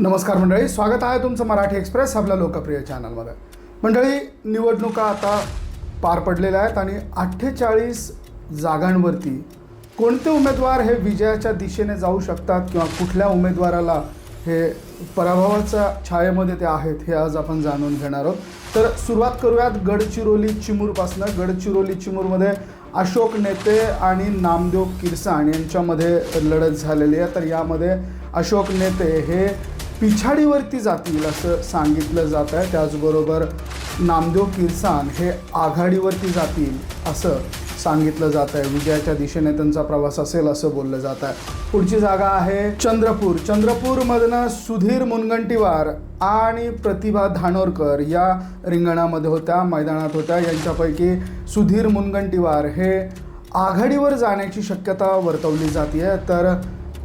नमस्कार मंडळी स्वागत आहे तुमचं मराठी एक्सप्रेस आपल्या लोकप्रिय चॅनलमध्ये. मंडळी निवडणुका आता पार पडलेल्या आहेत आणि अठ्ठेचाळीस जागांवरती कोणते उमेदवार हे विजयाच्या दिशेने जाऊ शकतात किंवा कुठल्या उमेदवाराला हे पराभवाच्या छायेमध्ये ते आहेत हे आज आपण जाणून घेणार आहोत. तर सुरुवात करूयात गडचिरोली चिमूरपासनं. गडचिरोली चिमूरमध्ये अशोक नेते आणि नामदेव किरसाण यांच्यामध्ये लढत झालेली आहे. तर यामध्ये अशोक नेते हे पिछाडीवरती जातील असं सांगितलं जात आहे. त्याचबरोबर नामदेव किरसान हे आघाडीवरती जातील असं सांगितलं जात आहे. विजयाच्या दिशेने त्यांचा प्रवास असेल असं बोललं जात आहे. पुढची जागा आहे चंद्रपूर. चंद्रपूरमधनं सुधीर मुनगंटीवार आणि प्रतिभा धानोरकर या रिंगणामध्ये होत्या मैदानात होत्या. यांच्यापैकी सुधीर मुनगंटीवार हे आघाडीवर जाण्याची शक्यता वर्तवली जाते तर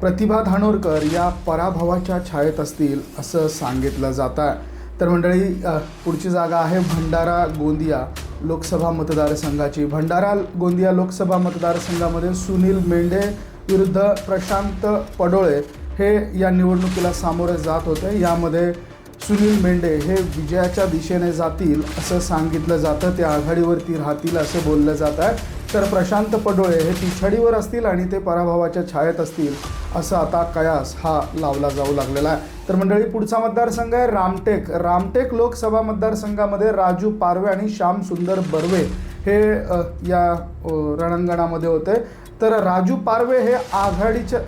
प्रतिभा धानोरकर या पराभवाच्या छायेत असतील असं सांगितलं जात आहे. तर मंडळी पुढची जागा आहे भंडारा गोंदिया लोकसभा मतदारसंघाची. भंडारा गोंदिया लोकसभा मतदारसंघामध्ये सुनील मेंढे विरुद्ध प्रशांत पडोळे हे या निवडणुकीला सामोरे जात होते. यामध्ये सुनील मेंढे हे विजयाच्या दिशेने जातील असं सांगितलं जातं. ते आघाडीवरती राहतील असं बोललं जात आहे. तर प्रशांत पडोळे हे पिछाडीवर असतील आणि ते पराभवाच्या छायेत असतील असं आता कयास हा लावला जाऊ लागलेला आहे. तर मंडळी पुढचा मतदारसंघ आहे रामटेक. रामटेक लोकसभा मतदारसंघामध्ये राजू पारवे आणि श्याम सुंदर बर्वे हे या रणांगणामध्ये होते. तर राजू पारवे हे आघाडीच्या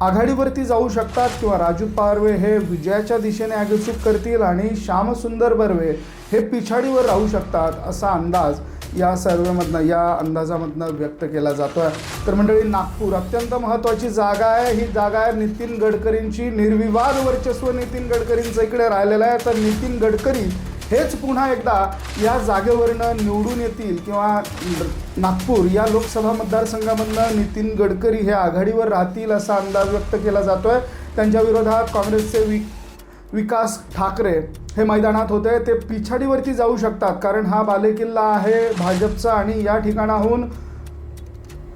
आघाडीवरती जाऊ शकतात किंवा राजू पारवे हे विजयाच्या दिशेने आगेचूक करतील आणि श्यामसुंदर बर्वे हे पिछाडीवर राहू शकतात असा अंदाज या सर्वेमधनं या अंदाजामधनं व्यक्त केला जातो आहे तर मंडळी नागपूर अत्यंत महत्त्वाची जागा आहे. ही जागा आहे नितीन गडकरींची. निर्विवाद वर्चस्व नितीन गडकरींचं इकडे राहिलेलं आहे. तर नितीन गडकरी हेच पुन्हा एकदा या जागेवरनं निवडून येतील किंवा नागपूर या लोकसभा मतदारसंघामधनं नितीन गडकरी हे आघाडीवर राहतील असा अंदाज व्यक्त केला जातो त्यांच्या विरोधात काँग्रेसचे वि विकास ठाकरे हे मैदानात होते. ते पिछाडीवरती जाऊ शकतात कारण हा बालेकिल्ला आहे भाजपचा आणि या ठिकाणाहून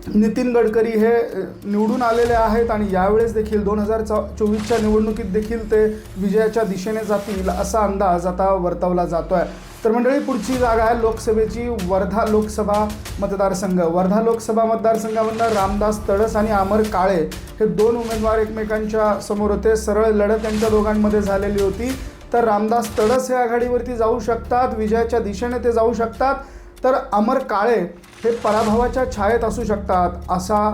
नितीन गडकरी हे निवडून आलेले आहेत आणि यावेळेस देखील दोन हजार चौ चोवीसच्या निवडणुकीत देखील ते विजयाच्या दिशेने जातील असा अंदाज आता वर्तवला जातो आहे तर मंडळी पुढची जागा आहे लोकसभेची वर्धा लोकसभा मतदारसंघ. वर्धा लोकसभा मतदारसंघामधनं रामदास तडस आणि अमर काळे हे दोन उमेदवार एकमेकांच्या समोर होते. सरळ लढत त्यांच्या दोघांमध्ये झालेली होती. तर रामदास तडस हे आघाडीवरती जाऊ शकतात विजयाच्या दिशेने ते जाऊ शकतात. तर अमर काळे हे पराभवाच्या छायेत असू शकतात असा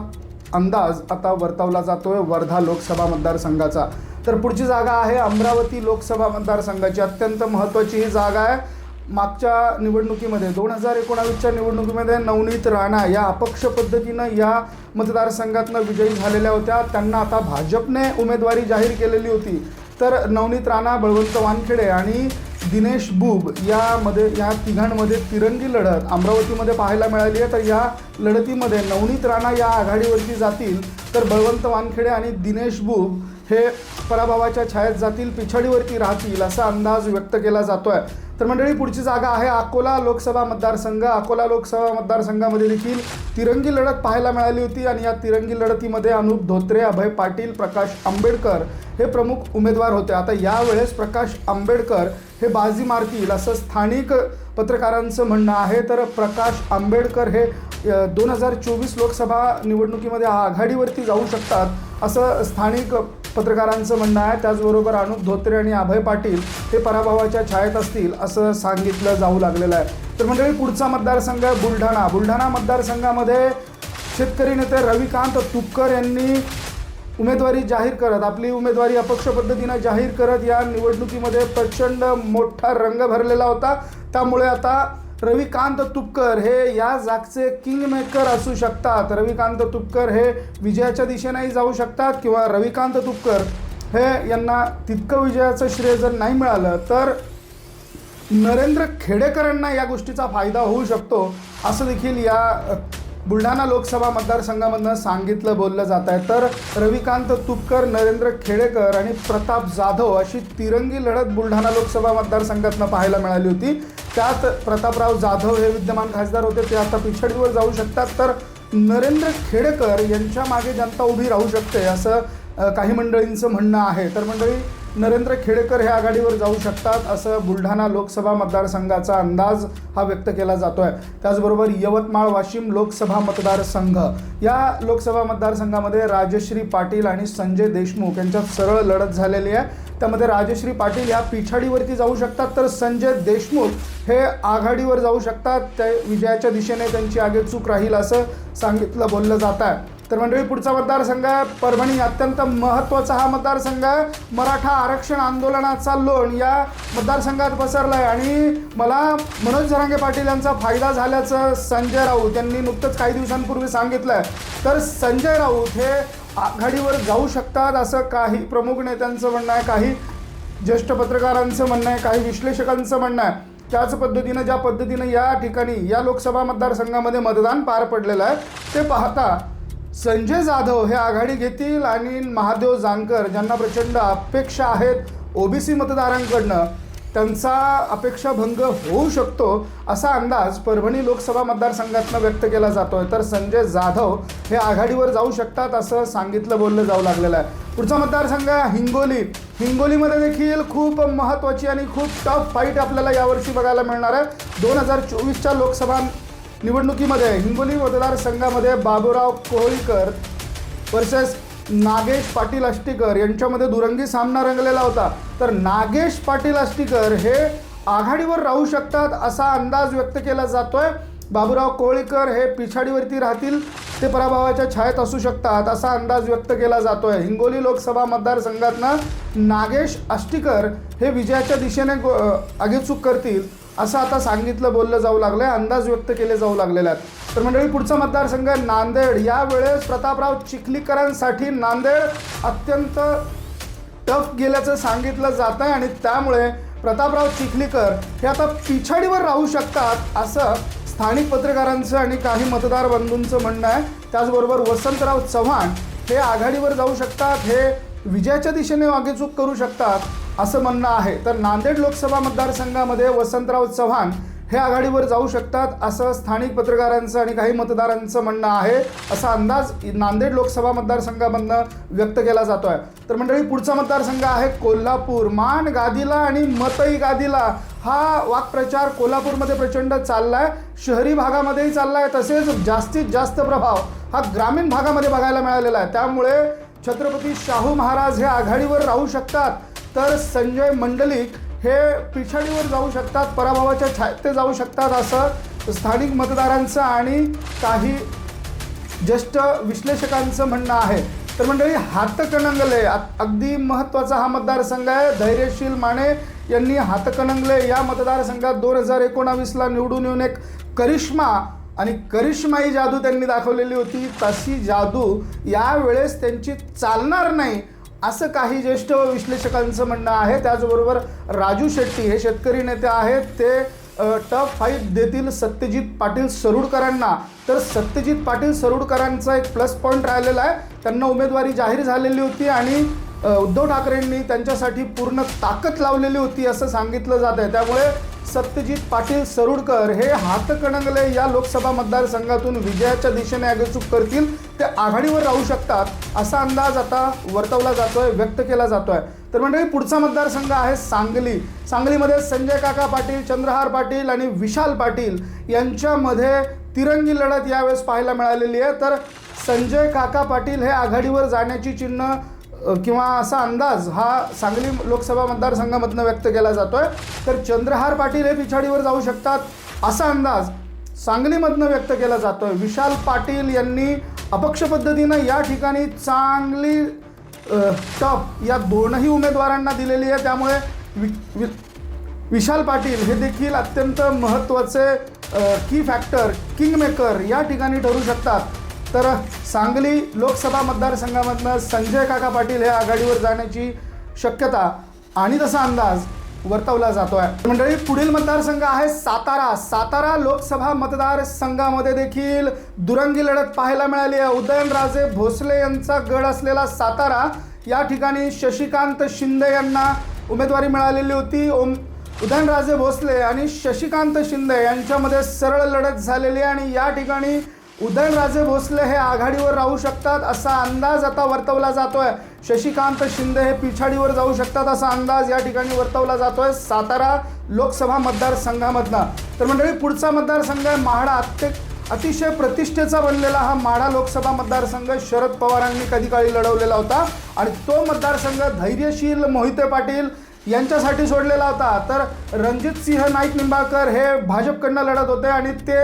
अंदाज आता वर्तवला जातोय वर्धा लोकसभा मतदारसंघाचा. तर पुढची जागा आहे अमरावती लोकसभा मतदारसंघाची. अत्यंत महत्त्वाची ही जागा आहे. मागच्या निवडणुकीमध्ये दोन हजार एकोणावीसच्या निवडणुकीमध्ये नवनीत राणा या अपक्ष पद्धतीनं या मतदारसंघातनं विजयी झालेल्या होत्या. त्यांना आता भाजपने उमेदवारी जाहीर केलेली होती. तर नवनीत राणा बळवंत वानखेडे आणि दिनेश बुब यामध्ये या तिघांमध्ये तिरंगी लढत अमरावतीमध्ये पाहायला मिळाली आहे. तर या लढतीमध्ये नवनीत राणा या आघाडीवरती जातील. तर बळवंत वानखेडे आणि दिनेश बुब हे पराभवाच्या छायेत जातील पिछाडीवरती राहतील असा अंदाज व्यक्त केला जातोय. तर मंडळी पुढची जागा आहे अकोला लोकसभा मतदारसंघ. अकोला लोकसभा मतदारसंघामध्ये देखील तिरंगी लढत पाहायला मिळाली होती आणि या तिरंगी लढतीमध्ये अनुप धोत्रे अभय पाटील प्रकाश आंबेडकर हे प्रमुख उमेदवार होते. आता यावेळेस प्रकाश आंबेडकर हे बाजी मारतील असं स्थानिक पत्रकारांचं म्हणणं आहे. तर प्रकाश आंबेडकर हे दोन हजार चोवीस लोकसभा निवडणुकीमध्ये आघाडीवरती जाऊ शकतात असं स्थानिक पत्रकारांचं म्हणणं आहे त्याचबरोबर अनुप धोत्रे आणि अभय पाटील हे पराभवाच्या छायेत असतील असं सांगितलं जाऊ लागलेलं आहे. तर मंडळी पुढचा मतदारसंघ आहे बुलढाणा. बुलढाणा मतदारसंघामध्ये शेतकरी नेते रविकांत तुपकर यांनी उमेदवारी जाहीर करत आपली उमेदवारी अपक्ष पद्धतीनं जाहीर करत या निवडणुकीमध्ये प्रचंड मोठा रंग भरलेला होता. त्यामुळे आता रविकांत तुपकर हे या जागचे किंग मेकर असू शकतात. रविकांत तुपकर हे विजयाच्या दिशेनेही जाऊ शकतात किंवा रविकांत तुपकर हे यांना तितकं विजयाचं श्रेय जर नाही मिळालं तर नरेंद्र खेडेकरांना या गोष्टीचा फायदा होऊ शकतो असं देखील या बुलढाणा लोकसभा मतदारसंघामधनं सांगितलं बोललं जात आहे. तर रविकांत तुपकर नरेंद्र खेडेकर आणि प्रताप जाधव अशी तिरंगी लढत बुलढाणा लोकसभा मतदारसंघातनं पाहायला मिळाली होती. त्यात प्रतापराव जाधव हे विद्यमान खासदार होते. ते आता पिछडीवर जाऊ शकतात. तर नरेंद्र खेडेकर यांच्या मागे जनता उभी राहू शकते असं काही मंडळींचं म्हणणं आहे. तर मंडळी नरेंद्र खेडेकर हे आघाडीवर जाऊ शकतात असं बुलढाणा लोकसभा मतदारसंघाचा अंदाज हा व्यक्त केला जातो आहे त्याचबरोबर यवतमाळ वाशिम लोकसभा मतदारसंघ. या लोकसभा मतदारसंघामध्ये राजश्री पाटील आणि संजय देशमुख यांच्यात सरळ लढत झालेली आहे. त्यामध्ये राजश्री पाटील या पिछाडीवरती जाऊ शकतात तर संजय देशमुख हे आघाडीवर जाऊ शकतात. ते विजयाच्या दिशेने त्यांची आगेचूक राहील असं सांगितलं बोललं जात आहे. तर मंडळी पुढचा मतदारसंघ आहे परभणी अत्यंत महत्त्वाचा हा मतदारसंघ. आहे मराठा आरक्षण आंदोलनाचा लोण या मतदारसंघात पसरलाय. आणि मला मनोज झरांगे पाटील यांचा फायदा झाल्याचं संजय राऊत यांनी नुकतंच काही दिवसांपूर्वी सांगितलं आहे तर संजय राऊत हे आघाडीवर जाऊ शकतात असं काही प्रमुख नेत्यांचं म्हणणं आहे काही ज्येष्ठ पत्रकारांचं म्हणणं आहे काही विश्लेषकांचं म्हणणं आहे. त्याच पद्धतीनं ज्या पद्धतीनं या ठिकाणी या लोकसभा मतदारसंघामध्ये मतदान पार पडलेलं आहे ते पाहता संजय जाधव हे आघाडी घेतील आणि महादेव जानकर ज्यांना प्रचंड अपेक्षा आहेत ओबीसी मतदारांकडनं त्यांचा अपेक्षाभंग होऊ शकतो असा अंदाज परभणी लोकसभा मतदारसंघातनं व्यक्त केला जातो आहे तर संजय जाधव हे आघाडीवर जाऊ शकतात असं सांगितलं बोललं जाऊ लागलेलं आहे. पुढचा मतदारसंघ आहे हिंगोली. हिंगोलीमध्ये देखील खूप महत्त्वाची आणि खूप टफ फाईट आपल्याला यावर्षी बघायला मिळणार आहे. दोन हजार चोवीसच्या लोकसभा निवडणुकीमध्ये हिंगोली मतदारसंघामध्ये बाबूराव कोळीकर वर्सेस नागेश पाटील आष्टीकर यांच्यामध्ये दुरंगी सामना रंगलेला होता. तर नागेश पाटील आष्टीकर हे आघाडीवर राहू शकतात असा अंदाज व्यक्त केला जातोय. बाबूराव कोळीकर हे पिछाडीवरती राहतील ते पराभवाच्या छायेत असू शकतात असा अंदाज व्यक्त केला जातोय. हिंगोली लोकसभा मतदारसंघातनं नागेश आष्टीकर हे विजयाच्या दिशेने गो- आगेचूक करतील. असं आता सांगितलं बोललं जाऊ लागलं आहे अंदाज व्यक्त केले जाऊ लागलेले आहेत. तर मंडळी पुढचा मतदारसंघ आहे नांदेड. यावेळेस प्रतापराव चिखलीकरांसाठी नांदेड अत्यंत टफ गेल्याचं सांगितलं जात आहे आणि त्यामुळे प्रतापराव चिखलीकर हे आता पिछाडीवर राहू शकतात असं स्थानिक पत्रकारांचं आणि काही मतदार बंधूंचं म्हणणं आहे. त्याचबरोबर वसंतराव चव्हाण हे आघाडीवर जाऊ शकतात हे विजयाच्या दिशेने वागेचूक करू शकतात असं म्हणणं आहे. तर नांदेड लोकसभा मतदारसंघामध्ये वसंतराव चव्हाण हे आघाडीवर जाऊ शकतात असं स्थानिक पत्रकारांचं आणि काही मतदारांचं म्हणणं आहे असा अंदाज नांदेड लोकसभा मतदारसंघामधनं व्यक्त केला जातो आहे तर मंडळी पुढचा मतदारसंघ आहे कोल्हापूर. मान गादीला आणि मतई गादीला हा वाक्प्रचार कोल्हापूरमध्ये प्रचंड चालला आहे शहरी भागामध्येही चालला आहे तसेच जास्तीत जास्त प्रभाव हा ग्रामीण भागामध्ये बघायला मिळालेला आहे. त्यामुळे छत्रपती शाहू महाराज हे आघाडीवर राहू शकतात तर संजय मंडलिक हे पिछाडीवर जाऊ शकतात पराभवाच्या छायेत ते जाऊ शकतात असं स्थानिक मतदारांचं आणि काही ज्येष्ठ विश्लेषकांचं म्हणणं आहे. तर मंडळी हातकणंगले अगदी महत्त्वाचा हा मतदारसंघ आहे. धैर्यशील माने यांनी हातकणंगले या मतदारसंघात दोन हजार एकोणावीसला निवडून येऊन एक करिश्मा आणि करिश्माई जादू त्यांनी दाखवलेली होती तशी जादू यावेळेस त्यांची चालणार नाही असं काही ज्येष्ठ विश्लेषकांचं म्हणणं आहे. त्याचबरोबर राजू शेट्टी हे शेतकरी नेते आहेत. ते टफ फाईव्ह देतील सत्यजित पाटील सरुडकरांना. तर सत्यजित पाटील सरुडकरांचा एक प्लस पॉईंट राहिलेला आहे. त्यांना उमेदवारी जाहीर झालेली होती आणि उद्धव ठाकरेंनी त्यांच्यासाठी पूर्ण ताकद लावलेली होती असं सांगितलं जात आहे. त्यामुळे सत्यजित पाटील सरुडकर हे हातकणंगले या लोकसभा मतदारसंघातून विजयाच्या दिशेने आगेचूक करतील. ते आघाडीवर राहू शकतात असा अंदाज आता वर्तवला जातोय व्यक्त केला जातोय. तर मंडळी पुढचा मतदारसंघ आहे सांगली. सांगलीमध्ये संजय काका पाटील चंद्रहार पाटील आणि विशाल पाटील यांच्यामध्ये तिरंगी लढत यावेळेस पाहायला मिळालेली आहे. तर संजय काका पाटील हे आघाडीवर जाण्याची चिन्ह किंवा असा अंदाज हा सांगली लोकसभा मतदारसंघामधनं व्यक्त केला जातोय. तर चंद्रहार पाटील हे पिछाडीवर जाऊ शकतात असा अंदाज सांगलीमधनं व्यक्त केला जातोय. विशाल पाटील यांनी अपक्ष पद्धतीनं या ठिकाणी चांगली टप या दोनही उमेदवारांना दिलेली आहे. त्यामुळे वि वि विशाल पाटील हे देखील अत्यंत महत्त्वाचे की फॅक्टर किंगमेकर या ठिकाणी ठरू शकतात. तर सांगली लोकसभा मतदारसंघामधनं संजय काका पाटील हे आघाडीवर जाण्याची शक्यता आणि तसा अंदाज वर्तवला जातो आहे मंडळी पुढील मतदारसंघ आहे सातारा. सातारा लोकसभा मतदारसंघामध्ये देखील दुरंगी लढत पाहायला मिळाली आहे. उदयनराजे भोसले यांचा गड असलेला सातारा या ठिकाणी शशिकांत शिंदे यांना उमेदवारी मिळालेली होती. ओम उदयनराजे भोसले आणि शशिकांत शिंदे यांच्यामध्ये सरळ लढत झालेली आहे आणि या ठिकाणी उदयनराजे भोसले हे आघाडीवर राहू शकतात असा अंदाज आता वर्तवला जातोय. शशिकांत शिंदे हे पिछाडीवर जाऊ शकतात असा अंदाज या ठिकाणी वर्तवला जातोय सातारा लोकसभा मतदारसंघामधला तर मंडळी पुढचा मतदारसंघ आहे माहाडा. अत्य अतिशय प्रतिष्ठेचा बनलेला हा माढा लोकसभा मतदारसंघ शरद पवारांनी कधी काळी लढवलेला होता आणि तो मतदारसंघ धैर्यशील मोहिते पाटील यांच्यासाठी सोडलेला होता. तर रणजित सिंह नाईक निंबाळकर हे भाजपकडनं लढत होते आणि ते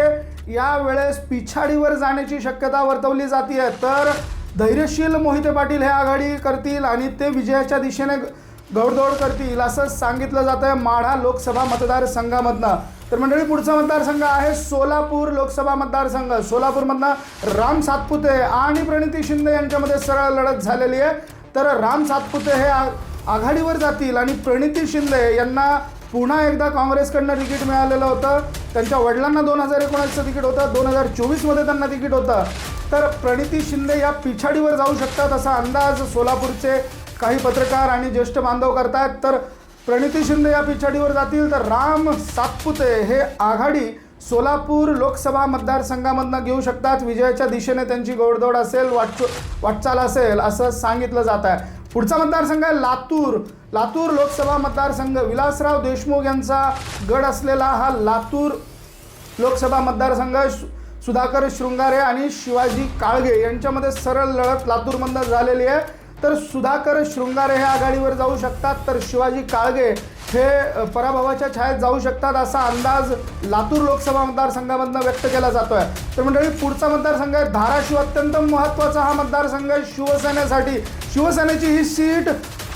यावेळेस पिछाडीवर जाण्याची शक्यता वर्तवली जाते तर धैर्यशील मोहिते पाटील हे आघाडी करतील आणि ते विजयाच्या दिशेने दौडदौड करतील असं सांगितलं जात आहे माढा लोकसभा मतदारसंघामधनं. तर मंडळी पुढचा मतदारसंघ आहे सोलापूर लोकसभा मतदारसंघ. सोलापूरमधनं राम सातपुते आणि प्रणिती शिंदे यांच्यामध्ये सरळ लढत झालेली आहे. तर राम सातपुते हे आ- आघाडीवर जातील आणि प्रणिती शिंदे यांना पुन्हा एकदा काँग्रेसकडनं तिकीट मिळालेलं होतं. त्यांच्या वडिलांना दोन हजार एकोणासचं तिकीट होतं. दोन हजार चोवीसमध्ये त्यांना तिकीट होतं. तर प्रणिती शिंदे या पिछाडीवर जाऊ शकतात असा अंदाज सोलापूरचे काही पत्रकार आणि ज्येष्ठ बांधव करतायत. तर प्रणिती शिंदे या पिछाडीवर जातील. तर राम सातपुते हे आघाडी सोलापूर लोकसभा मतदारसंघामधनं घेऊ शकतात. विजयाच्या दिशेने त्यांची गोडदोड असेल वाटच वाटचाल असेल असं सांगितलं जात आहे पुढचा मतदारसंघ आहे लातूर. लातूर लोकसभा मतदारसंघ. विलासराव देशमुख यांचा गड असलेला हा लातूर लोकसभा मतदारसंघ सुधाकर शृंगारे आणि शिवाजी काळगे यांच्यामध्ये सरळ लढत लातूरमधनं झालेली आहे. तर सुधाकर शृंगारे हे आघाडीवर जाऊ शकतात तर शिवाजी काळगे हे पराभवाच्या छायेत जाऊ शकतात असा अंदाज लातूर लोकसभा मतदारसंघामधनं व्यक्त केला जातो आहे तर मंडळी पुढचा मतदारसंघ आहे. धाराशिव अत्यंत महत्त्वाचा हा मतदारसंघ आहे. शिवसेनेसाठी शिवसेनेची ही सीट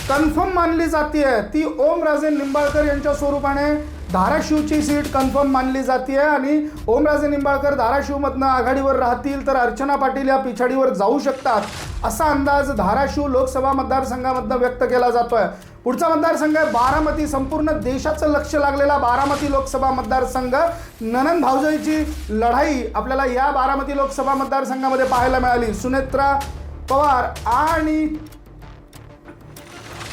कन्फर्म मानली जाते ती ओमराजे निंबाळकर यांच्या स्वरूपाने धाराशिवची सीट कन्फर्म मानली जाते आणि ओमराजे निंबाळकर धाराशिवमधनं आघाडीवर राहतील तर अर्चना पाटील या पिछाडीवर जाऊ शकतात असा अंदाज धाराशिव लोकसभा मतदारसंघामधनं व्यक्त केला जातो आहे पुढचा मतदारसंघ आहे बारामती. संपूर्ण देशाचं लक्ष लागलेला बारामती लोकसभा मतदारसंघ. ननन भाऊजाईची लढाई आपल्याला या बारामती लोकसभा मतदारसंघामध्ये पाहायला मिळाली. सुनेत्रा पवार आणि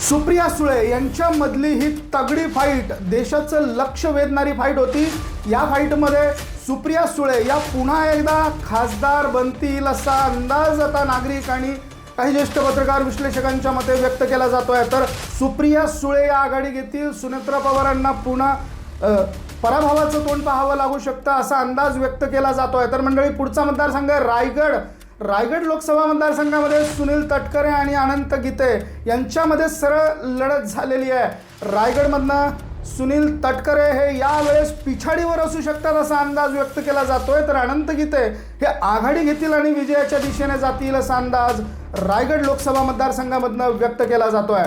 सुप्रिया सुळे यांच्यामधली ही तगडी फाईट देशाचं लक्ष वेधणारी फाईट होती. या फाईटमध्ये सुप्रिया सुळे या पुन्हा एकदा खासदार बनतील असा अंदाज आता नागरिक आणि काही ज्येष्ठ पत्रकार विश्लेषकांच्या मते व्यक्त केला जातो आहे तर सुप्रिया सुळे या आघाडी घेतील. सुनेत्रा पवारांना पुन्हा पराभवाचं तोंड पाहावं लागू शकतं असा अंदाज व्यक्त केला जातो आहे तर मंडळी पुढचा मतदारसंघ रायगड. रायगड लोकसभा मतदारसंघामध्ये सुनील तटकरे आणि अनंत गीते यांच्यामध्ये सरळ लढत झालेली आहे. रायगडमधनं सुनील तटकरे हे यावेळेस पिछाडीवर असू शकतात असा अंदाज व्यक्त केला जातोय. तर अनंत गीते हे आघाडी घेतील आणि विजयाच्या दिशेने जातील असा अंदाज रायगड लोकसभा मतदारसंघामधनं व्यक्त केला जातोय.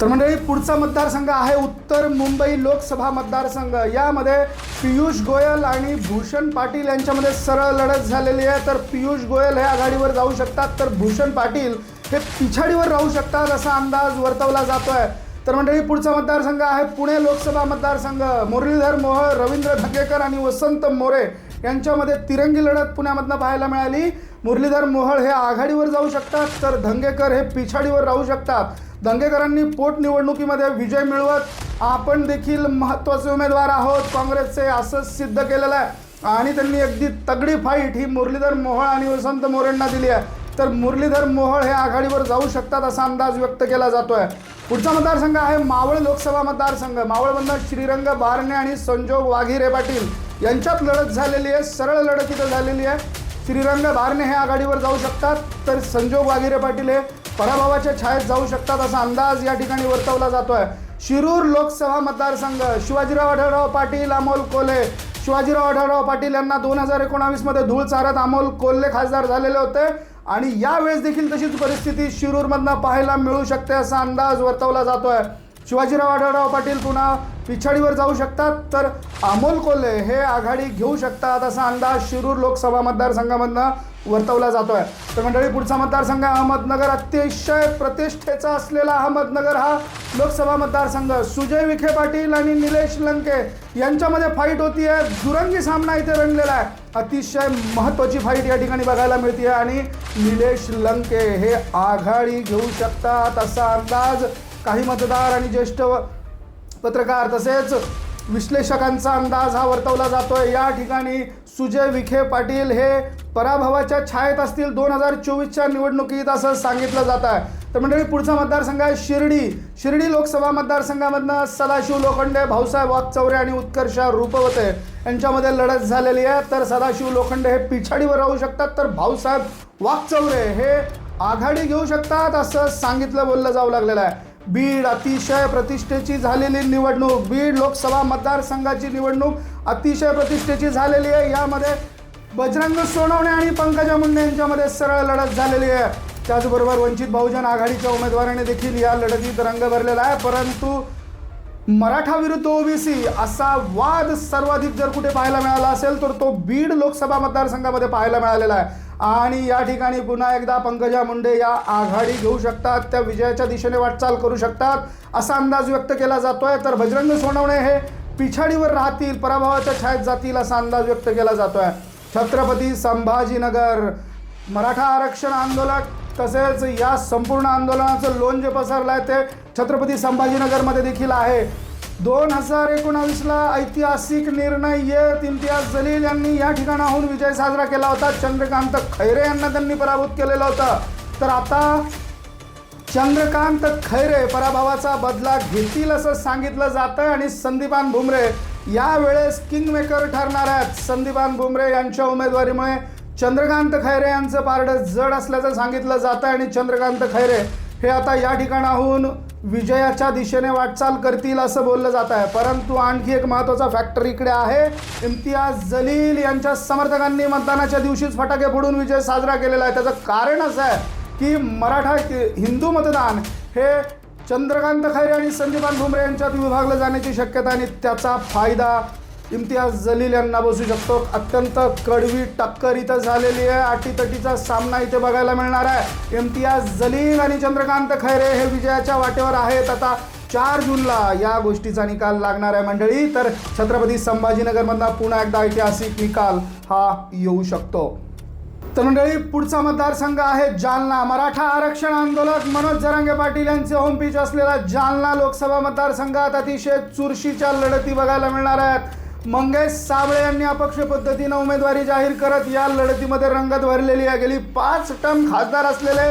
तर मंडळी पुढचा मतदारसंघ आहे उत्तर मुंबई लोकसभा मतदारसंघ. यामध्ये पियुष गोयल आणि भूषण पाटील यांच्यामध्ये सरळ लढत झालेली आहे. तर पियुष गोयल हे आघाडीवर जाऊ शकतात तर भूषण पाटील हे पिछाडीवर राहू शकतात असा अंदाज वर्तवला जातो आहे तर मंडळी पुढचा मतदारसंघ आहे पुणे लोकसभा मतदारसंघ. मुरलीधर मोहळ रवींद्र धंगेकर आणि वसंत मोरे यांच्यामध्ये तिरंगी लढत पुण्यामधनं पाहायला मिळाली. मुरलीधर मोहळ हे आघाडीवर जाऊ शकतात तर धंगेकर हे पिछाडीवर राहू शकतात. दंगेकरांनी पोटनिवडणुकीमध्ये विजय मिळवत आपण देखील महत्त्वाचे उमेदवार आहोत. काँग्रेसचे असं सिद्ध केलेलं आहे. आणि त्यांनी अगदी तगडी फाईट ही मुरलीधर मोहोळ आणि वसंत मोरेंना दिली आहे. तर मुरलीधर मोहोळ हे आघाडीवर जाऊ शकतात असा अंदाज व्यक्त केला जातो आहे पुढचा मतदारसंघ आहे मावळ लोकसभा मतदारसंघ. मावळमधनं श्रीरंग बारणे आणि संजोग वाघिरे पाटील यांच्यात लढत झालेली आहे. सरळ लढत इथं झालेली आहे. श्रीरंग बारणे हे आघाडीवर जाऊ शकतात. तर संजोग वाघिरे पाटील हे पराभवाच्या छायेत जाऊ शकतात असा अंदाज या ठिकाणी वर्तवला जातोय. शिरूर लोकसभा मतदारसंघ शिवाजीराव आढळराव पाटील अमोल कोल्हे. शिवाजीराव आढळराव पाटील यांना दोन हजार एकोणावीसमध्ये धूळ चारत अमोल कोल्हे खासदार झालेले होते आणि यावेळेस देखील तशीच परिस्थिती शिरूरमधनं पाहायला मिळू शकते असा अंदाज वर्तवला जातोय. शिवाजीराव आढळराव पाटील पुन्हा पिछाडीवर जाऊ शकतात तर अमोल कोल्हे हे आघाडी घेऊ शकतात असा अंदाज शिरूर लोकसभा मतदारसंघामधनं वर्तवला जातो आहे तर मंडळी पुढचा मतदारसंघ अहमदनगर अतिशय प्रतिष्ठेचा असलेला अहमदनगर हा लोकसभा मतदारसंघ. सुजय विखे पाटील आणि निलेश लंके यांच्यामध्ये फाईट होती आहे दुरंगी सामना इथे रंगलेला आहे. अतिशय महत्त्वाची फाईट या ठिकाणी बघायला मिळते आणि निलेश लंके हे आघाडी घेऊ शकतात असा अंदाज काही मतदार आणि ज्येष्ठ पत्रकार तसेच विश्लेषकांचा अंदाज हा वर्तवला जातोय. या ठिकाणी सुजय विखे पाटील हे पराभवाच्या छायेत असतील. दोन हजार चोवीसच्या निवडणुकीत असं सांगितलं जात आहे. तर मंडळी पुढचा मतदारसंघ आहे शिर्डी. शिर्डी लोकसभा मतदारसंघामधनं सदाशिव लोखंडे भाऊसाहेब वागचौरे आणि उत्कर्ष रूपवते यांच्यामध्ये लढत झालेली आहे. तर सदाशिव लोखंडे हे पिछाडीवर राहू शकतात तर भाऊसाहेब वागचौरे हे आघाडी घेऊ शकतात असं सांगितलं बोललं जाऊ लागलेलं आहे. बीड अतिशय प्रतिष्ठेची झालेली निवडणूक बीड लोकसभा मतदारसंघाची निवडणूक अतिशय प्रतिष्ठेची झालेली आहे. यामध्ये बजरंग सोनवणे आणि पंकजा मुंडे यांच्यामध्ये सरळ लढत झालेली आहे. त्याचबरोबर वंचित बहुजन आघाडीच्या उमेदवाराने देखील या लढतीत रंग भरलेला आहे. परंतु मराठा विरुद्ध ओबीसी असा वाद सर्वाधिक जर कुठे पाहायला मिळाला असेल तर तो बीड लोकसभा मतदारसंघामध्ये पाहायला मिळालेला आहे. आणि या ठिकाणी पुन्हा एकदा पंकजा मुंडे या आघाडी घेऊ शकतात त्या विजयाच्या दिशेने वाटचाल करू शकतात असा अंदाज व्यक्त केला जातोय. तर बजरंग सोनवणे हे पिछाडीवर राहतील पराभवाच्या छायेत जातील असा अंदाज व्यक्त केला जातोय. छत्रपती संभाजीनगर मराठा आरक्षण आंदोलन तसेच या संपूर्ण आंदोलनाचं लोन जे पसरलं आहे ते छत्रपती संभाजीनगरमध्ये देखील आहे. दोन हजार एकोणावीसला ऐतिहासिक निर्णय येत इम्तियाज जलील यांनी या ठिकाणाहून विजय साजरा केला होता. चंद्रकांत खैरे यांना त्यांनी पराभूत केलेलं होतं. तर आता चंद्रकांत खैरे पराभवाचा बदला घेतील असं सांगितलं जातं आणि संदीपान भुमरे यावेळेस किंगमेकर ठरणार आहेत. संदीपान भुमरे यांच्या उमेदवारीमुळे चंद्रकांत खैरे यांचं पारडं जड असल्याचं सांगितलं जातं आणि चंद्रकांत खैरे हे आता या ठिकाणाहून विजयाच्या दिशेने वाटचाल करतील असं बोललं जात आहे परंतु आणखी एक महत्त्वाचा फॅक्टर इकडे आहे. इम्तियाज जलील यांच्या समर्थकांनी मतदानाच्या दिवशीच फटाके फोडून विजय साजरा केलेला आहे. त्याचं कारण असं आहे की मराठा हिंदू मतदान हे चंद्रकांत खैरे आणि संदीपान भुमरे यांच्यात विभागलं जाण्याची शक्यता आणि त्याचा फायदा इम्तियाज जलील यांना बसू शकतो. अत्यंत कडवी टक्कर इथं झालेली आहे. अटीतटीचा सामना इथे बघायला मिळणार आहे. इम्तियाज जलील आणि चंद्रकांत खैरे हे विजयाच्या वाटेवर आहेत. आता चार जूनला या गोष्टीचा निकाल लागणार आहे मंडळी. तर छत्रपती संभाजीनगरमधला पुन्हा एकदा ऐतिहासिक निकाल हा येऊ शकतो. तर मंडळी पुढचा मतदारसंघ आहे जालना. मराठा आरक्षण आंदोलक मनोज जरांगे पाटील यांचे होम पिच असलेला जालना लोकसभा मतदारसंघात अतिशय चुरशीच्या लढती बघायला मिळणार आहेत. मंगेश साबळे यांनी अपक्ष पद्धतीनं उमेदवारी जाहीर करत या लढतीमध्ये रंगत भरलेली आहे. गेली पाच टर्म खासदार असलेले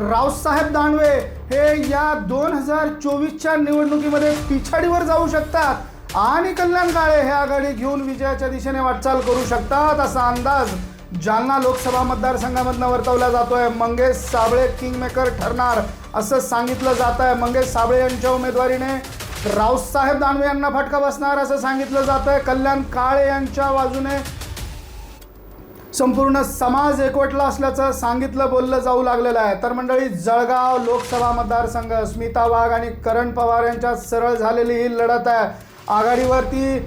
रावसाहेब दानवे हे या दोन हजार चोवीसच्या निवडणुकीमध्ये पिछाडीवर जाऊ शकतात. आणि कल्याण काळे हे आघाडी घेऊन विजयाच्या दिशेने वाटचाल करू शकतात असा अंदाज जालना लोकसभा मतदारसंघामधनं वर्तवला जातोय. मंगेश साबळे किंगमेकर ठरणार असं सांगितलं जात आहे मंगेश साबळे यांच्या उमेदवारीने रावसाहेब दानवे यांना फटका बसणार असं सांगितलं जात आहे कल्याण काळे यांच्या बाजूने संपूर्ण समाज एकवटला असल्याचं सांगितलं बोललं जाऊ लागलेलं आहे. तर मंडळी जळगाव लोकसभा मतदारसंघ स्मिता वाघ आणि करण पवार यांच्यात सरळ झालेली ही लढत आहे. आघाडीवरती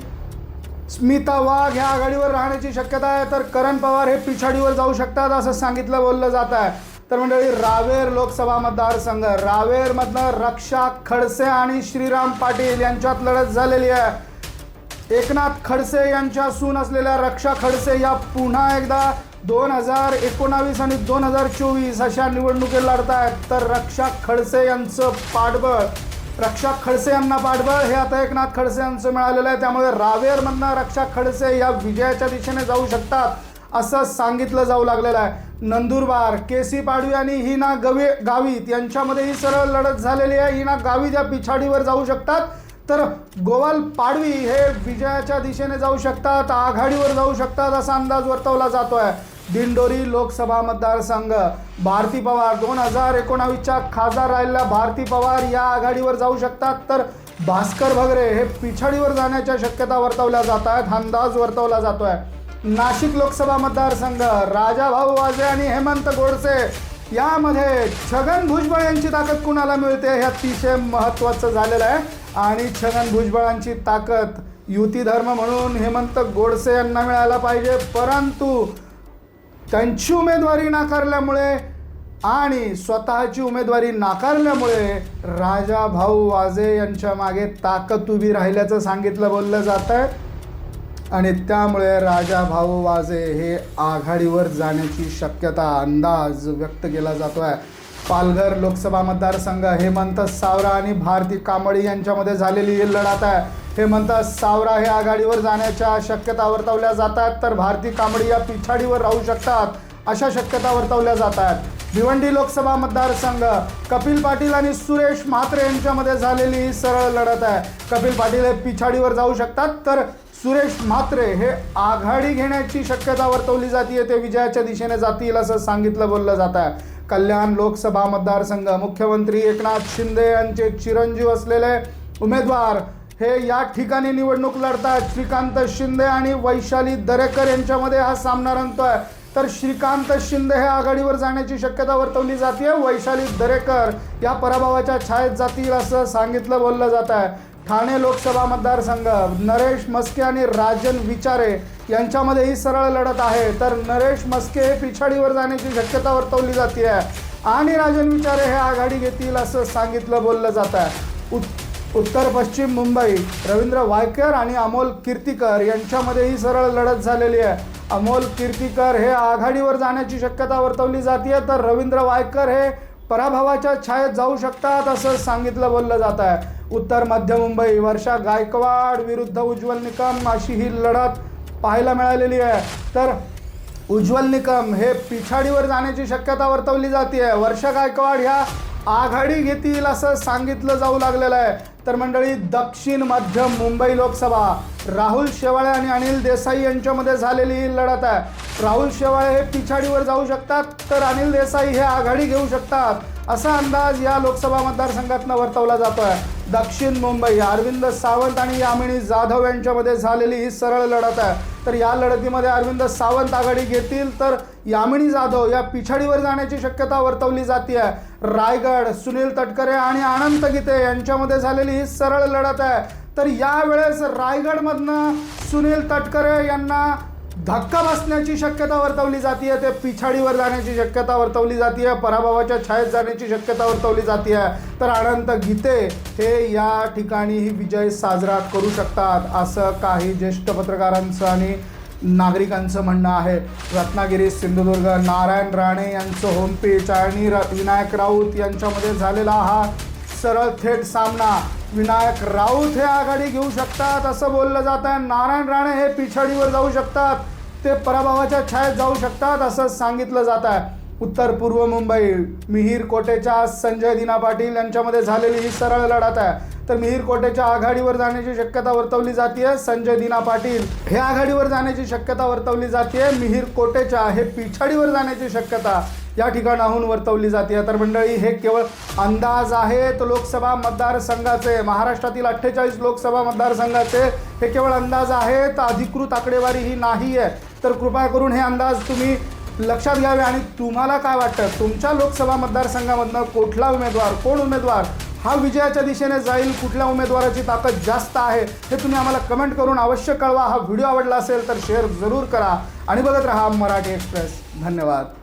स्मिता वाघ ह्या आघाडीवर राहण्याची शक्यता आहे तर करण पवार हे पिछाडीवर जाऊ शकतात असं सांगितलं बोललं जात आहे. तर मंडळी रावेर लोकसभा मतदारसंघ रावेरमधनं रक्षा खडसे आणि श्रीराम पाटील यांच्यात लढत झालेली आहे. एकनाथ खडसे यांच्या सून असलेल्या रक्षा खडसे या पुन्हा एकदा दोन हजार एकोणावीस आणि दोन हजार चोवीस अशा निवडणुकी लढत आहेत. तर रक्षा खडसे यांचं पाठबळ रक्षा खडसे यांना पाठबळ हे आता एकनाथ खडसे यांचं मिळालेलं आहे. त्यामुळे रावेरमधनं रक्षा खडसे या विजयाच्या दिशेने जाऊ शकतात. असं सांगितलं जाऊ लागलेलं आहे. नंदुरबार के सी पाडवी आणि हिना गवे गावित यांच्यामध्ये ही सरळ लढत झालेली आहे. हिना गावित या पिछाडीवर जाऊ शकतात. तर गोवाल पाडवी हे विजयाच्या दिशेने जाऊ शकतात आघाडीवर जाऊ शकतात असा अंदाज वर्तवला जातो आहे दिंडोरी लोकसभा मतदारसंघ भारती पवार दोन हजार एकोणावीसच्या खासदार राहिलेल्या भारती पवार या आघाडीवर जाऊ शकतात. तर भास्कर भगरे हे पिछाडीवर जाण्याच्या शक्यता वर्तवल्या जात आहेत अंदाज वर्तवला जातो आहे नाशिक लोकसभा मतदारसंघ राजाभाऊ वाजे आणि हेमंत गोडसे यामध्ये छगन भुजबळ यांची ताकद कुणाला मिळते हे अतिशय महत्त्वाचं झालेलं आहे. आणि छगन भुजबळांची ताकद युती धर्म म्हणून हेमंत गोडसे यांना मिळायला पाहिजे. परंतु त्यांची उमेदवारी नाकारल्यामुळे आणि स्वतःची उमेदवारी नाकारल्यामुळे राजा भाऊ वाजे यांच्या मागे ताकद उभी राहिल्याचं सांगितलं बोललं जात आहे आणि त्यामुळे राजा भाऊ वाजे हे आघाडीवर जाण्याची शक्यता अंदाज व्यक्त केला जातो आहे पालघर लोकसभा मतदारसंघ हेमंत सावरा आणि भारती कांबळी यांच्यामध्ये झालेली ही लढत आहे. हेमंत सावरा हे आघाडीवर जाण्याच्या शक्यता वर्तवल्या जात आहेत तर भारती कांबळी या पिछाडीवर राहू शकतात अशा शक्यता वर्तवल्या जात आहेत. भिवंडी लोकसभा मतदारसंघ कपिल पाटील आणि सुरेश म्हात्रे यांच्यामध्ये झालेली ही सरळ लढत आहे. कपिल पाटील हे पिछाडीवर जाऊ शकतात तर सुरेश म्हात्रे हे आघाडी घेण्याची शक्यता वर्तवली जाते ते विजयाच्या दिशेने जातील असं सांगितलं बोललं जात आहे. कल्याण लोकसभा मतदारसंघ मुख्यमंत्री एकनाथ शिंदे यांचे चिरंजीव असलेले उमेदवार हे या ठिकाणी निवडणूक लढतात श्रीकांत शिंदे आणि वैशाली दरेकर यांच्यामध्ये हा सामना रंगतोय. तर श्रीकांत शिंदे हे आघाडीवर जाण्याची शक्यता वर्तवली जाते वैशाली दरेकर या पराभवाच्या छायेत जातील असं सांगितलं बोललं जात आहे. ठाणे लोकसभा मतदारसंघ नरेश मस्के आणि राजन विचारे यांच्यामध्ये ही सरळ लढत आहे. तर नरेश मस्के हे पिछाडीवर जाण्याची शक्यता वर्तवली जाते आणि राजन विचारे हे आघाडी घेतील असं सांगितलं बोललं जात आहे. उत्तर पश्चिम मुंबई रवींद्र वायकर आणि अमोल कीर्तीकर यांच्यामध्ये ही सरळ लढत झालेली आहे. अमोल कीर्तीकर हे आघाडीवर जाण्याची शक्यता वर्तवली जाते तर रवींद्र वायकर हे पराभवाच्या छायेत जाऊ शकतात असं सांगितलं बोललं जात आहे. उत्तर मध्य मुंबई वर्षा गायकवाड विरुद्ध उज्ज्वल निकम अशी ही लढत पाहायला मिळालेली आहे. तर उज्ज्वल निकम हे पिछाडीवर जाण्याची शक्यता वर्तवली जाते वर्षा गायकवाड ह्या आघाडी घेतील असं सांगितलं जाऊ लागलेलं आहे. तर मंडळी दक्षिण मध्य मुंबई लोकसभा. राहुल शेवाळे आणि अनिल देसाई यांच्यामध्ये झालेली ही लढत आहे. राहुल शेवाळे हे पिछाडीवर जाऊ शकतात तर अनिल देसाई हे आघाडी घेऊ शकतात. असा अंदाज या लोकसभा मतदारसंघातनं वर्तवला जातो आहे दक्षिण मुंबई अरविंद सावंत आणि यामिनी जाधव यांच्यामध्ये झालेली ही सरळ लढत आहे. तर या लढतीमध्ये अरविंद सावंत आघाडी घेतील तर यामिनी जाधव या पिछाडीवर जाण्याची शक्यता वर्तवली जाते रायगड सुनील तटकरे आणि अनंत गीते यांच्यामध्ये झालेली ही सरळ लढत आहे. तर यावेळेस रायगडमधनं सुनील तटकरे यांना धक्का बसण्याची शक्यता वर्तवली जाते ते पिछाडीवर जाण्याची शक्यता वर्तवली जाते पराभवाच्या छायेत जाण्याची शक्यता वर्तवली जाते तर अनंत गीते हे या ठिकाणी ही विजय साजरा करू शकतात असं काही ज्येष्ठ पत्रकारांचं आणि नागरिकांचं म्हणणं आहे. रत्नागिरी सिंधुदुर्ग नारायण राणे यांचं होमपेच आणि र विनायक राऊत यांच्यामध्ये झालेला हा सरळ थेट सामना विनायक राऊत हे आघाडी घेऊ शकतात असं बोललं जात आहे. नारायण राणे हे पिछाडीवर जाऊ शकतात. ते पराभवाच्या छायेत जाऊ शकतात असं सांगितलं जात आहे. उत्तर पूर्व मुंबई मिहीर कोटेच्या संजय दिना पाटील यांच्यामध्ये झालेली ही सरळ लढत आहे. तर मिहीर कोटेच्या आघाडीवर जाण्याची शक्यता वर्तवली जाते संजय दिना पाटील. हे आघाडीवर जाण्याची शक्यता वर्तवली जाते मिहीर कोटेच्या हे पिछाडीवर जाण्याची शक्यता या ठिकाणाहून वर्तवली जाते. तर मंडळी हे केवळ अंदाज आहेत लोकसभा मतदारसंघाचे. महाराष्ट्रातील अठ्ठेचाळीस लोकसभा मतदारसंघाचे हे केवळ अंदाज आहेत. अधिकृत आकडेवारी ही नाही आहे तर कृपा करून हे अंदाज तुम्ही लक्षात घ्यावे आणि तुम्हाला काय वाटतं? तुमच्या लोकसभा मतदारसंघामधनं कुठला उमेदवार कोण उमेदवार हा विजयाच्या दिशेने जाईल कुठल्या उमेदवाराची ताकद जास्त आहे हे तुम्ही आम्हाला कमेंट करून अवश्य कळवा. हा व्हिडिओ आवडला असेल तर शेअर जरूर करा. आणि बघत राहा मराठी एक्सप्रेस धन्यवाद.